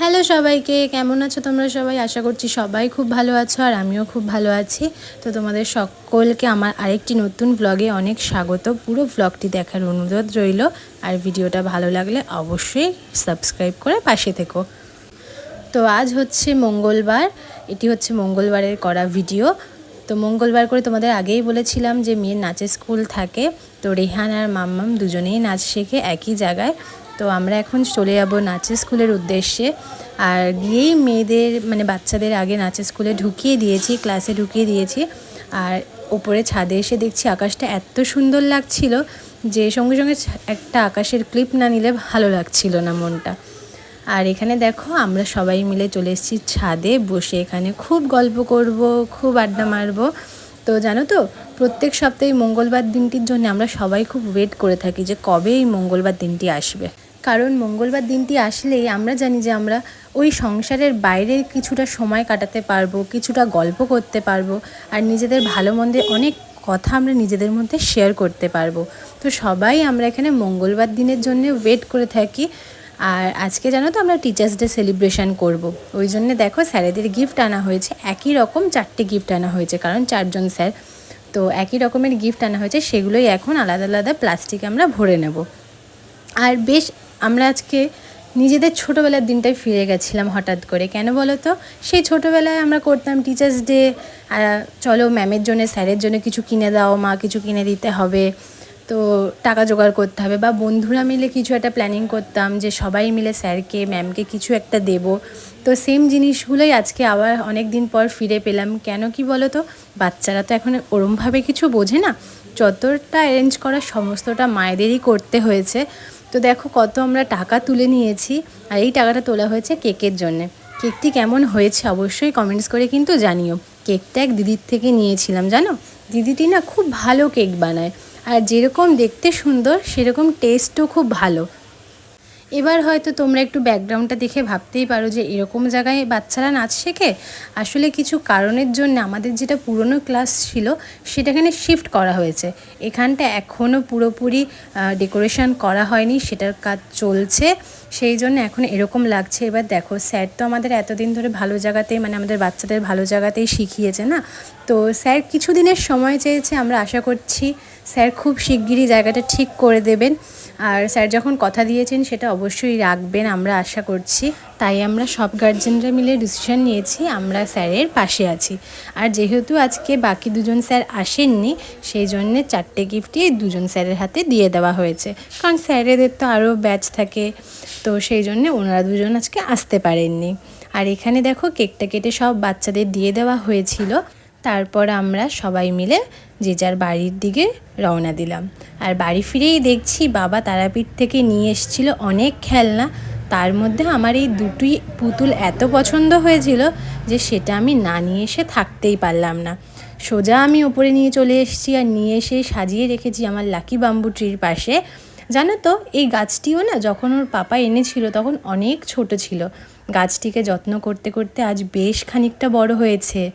Hello সবাইকে, কেমন আছো তোমরা সবাই? আশা করছি সবাই খুব ভালো আছো আর আমিও খুব ভালো আছি। তো তোমাদের সকলকে আমার আরেকটি নতুন ব্লগে অনেক স্বাগত। পুরো ব্লগটি দেখার অনুরোধ রইল। আর ভিডিওটা ভালো লাগলে অবশ্যই সাবস্ক্রাইব করে পাশে থেকো। তো আজ হচ্ছে মঙ্গলবার। এটি হচ্ছে মঙ্গলবারের করা ভিডিও তো মঙ্গলবার করে তোমাদের আগেই বলেছিলাম যে মেয়ের নাচের স্কুল থাকে। তো রেহান আর মাম্মাম দুজনেই নাচ শেখে একই জায়গায়। তো আমরা এখন চলে যাব নাচের স্কুলের উদ্দেশ্যে। আর গিয়েই মেয়েদের মানে বাচ্চাদের আগে নাচের স্কুলে ঢুকিয়ে দিয়েছি, ক্লাসে ঢুকিয়ে দিয়েছি। আর ওপরে ছাদে এসে দেখছি আকাশটা এত সুন্দর লাগছিল যে সঙ্গে সঙ্গে একটা আকাশের ক্লিপ না নিলে ভালো লাগছিল না মনটা। আর এখানে দেখো, আমরা সবাই মিলে চলে এসেছি ছাদে, বসে এখানে খুব গল্প করব, খুব আড্ডা মারবো। তো জানো তো, প্রত্যেক সপ্তাহে মঙ্গলবার দিনটির জন্য আমরা সবাই খুব ওয়েট করে থাকি যে কবে এই মঙ্গলবার দিনটি আসবে। কারণ মঙ্গলবার দিনটি আসলেই আমরা জানি যে আমরা ওই সংসারের বাইরে কিছুটা সময় কাটাতে পারব, কিছুটা গল্প করতে পারব আর নিজেদের ভালো মন্দের অনেক কথা আমরা নিজেদের মধ্যে শেয়ার করতে পারব। তো সবাই আমরা এখানে মঙ্গলবার দিনের জন্য ওয়েট করে থাকি আর আজকে জানো তো আমরা টিচার্স ডে সেলিব্রেশন করব। ওই জন্য দেখো স্যারেদের গিফট আনা হয়েছে, একই রকম চারটে গিফট আনা হয়েছে কারণ চারজন স্যার। তো একই রকমের গিফট আনা হয়েছে, সেগুলোই এখন আলাদা আলাদা প্লাস্টিকে আমরা ভরে নেব। আর বেশ আমরা আজকে নিজেদের ছোটোবেলার দিনটাই ফিরে গেছিলাম হঠাৎ করে। কেন বলো তো? সেই ছোটোবেলায় আমরা করতাম টিচার্স ডে চলো ম্যামের জন্য স্যারের জন্য কিছু কিনে দাও, মা কিছু কিনে দিতে হবে। তো টাকা জোগাড় করতে হবে বা বন্ধুরা মিলে কিছু একটা প্ল্যানিং করতাম যে সবাই মিলে স্যারকে ম্যামকে কিছু একটা দেব। তো সেম জিনিসগুলোই আজকে আবার অনেক দিন পর ফিরে পেলাম। কেন কি বলো তো? বাচ্চারা তো এখন ওরমভাবে কিছু বোঝে না। যতটা অ্যারেঞ্জ করা সমস্তটা মায়েদেরই করতে হয়েছে। তো দেখো কত আমরা টাকা তুলে নিয়েছি আর এই টাকাটা তোলা হয়েছে কেকের জন্যে। কেকটি কেমন হয়েছে অবশ্যই কমেন্টস করে কিন্তু জানিও। কেকটা এক দিদির থেকে নিয়েছিলাম, জানো? দিদিটি না খুব ভালো কেক বানায়। আর যেরকম দেখতে সুন্দর, সেরকম টেস্টও খুব ভালো। এবার হয়তো তোমরা একটু ব্যাকগ্রাউন্ডটা দেখে ভাবতেই পারো যে এরকম জায়গায় বাচ্চারা নাচ শেখে। আসলে কিছু কারণের জন্য আমাদের যেটা পুরনো ক্লাস ছিল সেটাখানে শিফট করা হয়েছে। এখানটা এখনও পুরোপুরি ডেকোরেশন করা হয়নি, সেটার কাজ চলছে। সেই জন্য এখন এরকম লাগছে। এবার দেখো, স্যার তো আমাদের এতদিন ধরে ভালো জায়গাতেই মানে আমাদের বাচ্চাদের ভালো জায়গাতেই শিখিয়েছে না? তো স্যার কিছু দিনের সময় চেয়েছে, আমরা আশা করছি স্যার খুব শিগগিরই জায়গাটা ঠিক করে দেবেন। আর স্যার যখন কথা দিয়েছেন, সেটা অবশ্যই রাখবেন, আমরা আশা করছি। তাই আমরা সব গার্জেনরা মিলে ডিসিশন নিয়েছি, আমরা স্যারের পাশে আছি। আর যেহেতু আজকে বাকি দুজন স্যার আসেননি, সেই জন্যে চারটে গিফটই দুজন স্যারের হাতে দিয়ে দেওয়া হয়েছে। কারণ স্যারেদের তো আরও ব্যাচ থাকে, তো সেই জন্যে ওনারা দুজন আজকে আসতে পারেননি। আর এখানে দেখো কেকটা কেটে সব বাচ্চাদের দিয়ে দেওয়া হয়েছিল। তারপর আমরা সবাই মিলে যে যার বাড়ির দিকে রওনা দিলাম। আর বাড়ি ফিরেই দেখছি বাবা তারাপীঠ থেকে নিয়ে এসেছিল অনেক খেলনা। তার মধ্যে আমার এই দুটোই পুতুল এত পছন্দ হয়েছিল যে সেটা আমি না নিয়ে এসে থাকতেই পারলাম না। সোজা আমি ওপরে নিয়ে চলে এসেছি আর নিয়ে এসে সাজিয়ে রেখেছি আমার লাকি বাম্বু ট্রির পাশে। জানো তো, এই গাছটিও না যখন ওর পাপা এনেছিল তখন অনেক ছোট ছিল। গাছটিকে যত্ন করতে করতে আজ বেশ খানিকটা বড় হয়েছে।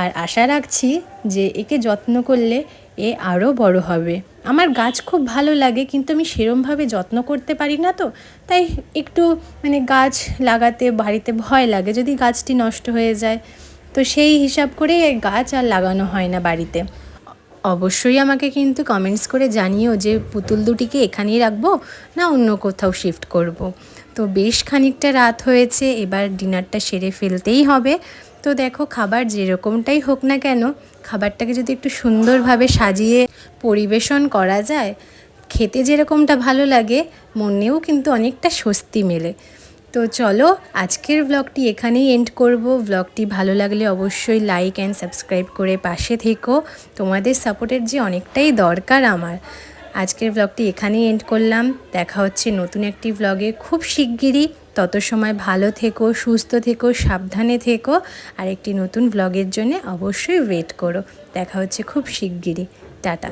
আর আশা রাখছি যে একে যত্ন করলে এ আরও বড় হবে। আমার গাছ খুব ভালো লাগে, কিন্তু আমি সেরমভাবে যত্ন করতে পারি না তো। তাই একটু মানে গাছ লাগাতে বাড়িতে ভয় লাগে, যদি গাছটি নষ্ট হয়ে যায়। তো সেই হিসাব করে গাছ আর লাগানো হয় না বাড়িতে। অবশ্যই আমাকে কিন্তু কমেন্টস করে জানিও যে পুতুল দুটিকে এখানেই রাখব না অন্য কোথাও শিফট করব। তো বেশ খানিকটা রাত হয়েছে, এবার ডিনারটা সেরে ফেলতেই হবে। তো দেখো খাবার যেরকমটাই হোক না কেন, খাবারটাকে যদি একটু সুন্দরভাবে সাজিয়ে পরিবেশন করা যায়, খেতে যেরকমটা ভালো লাগে, মনেও কিন্তু অনেকটা স্বস্তি মেলে। তো চলো আজকের ব্লগটি এখানেই এন্ড করব। ব্লগটি ভালো লাগলে অবশ্যই লাইক অ্যান্ড সাবস্ক্রাইব করে পাশে থেকো। তোমাদের সাপোর্টের যে অনেকটাই দরকার আমার। আজকের ব্লগটি এখানেই এন্ড করলাম। দেখা হচ্ছে নতুন একটি ব্লগে খুব শিগগিরই। তত সময় ভালো থেকো, সুস্থ থেকো, সাবধানে থেকো। আর একটি নতুন ব্লগের জন্য অবশ্যই ওয়েট করো। দেখা হচ্ছে খুব শিগগিরই। টাটা।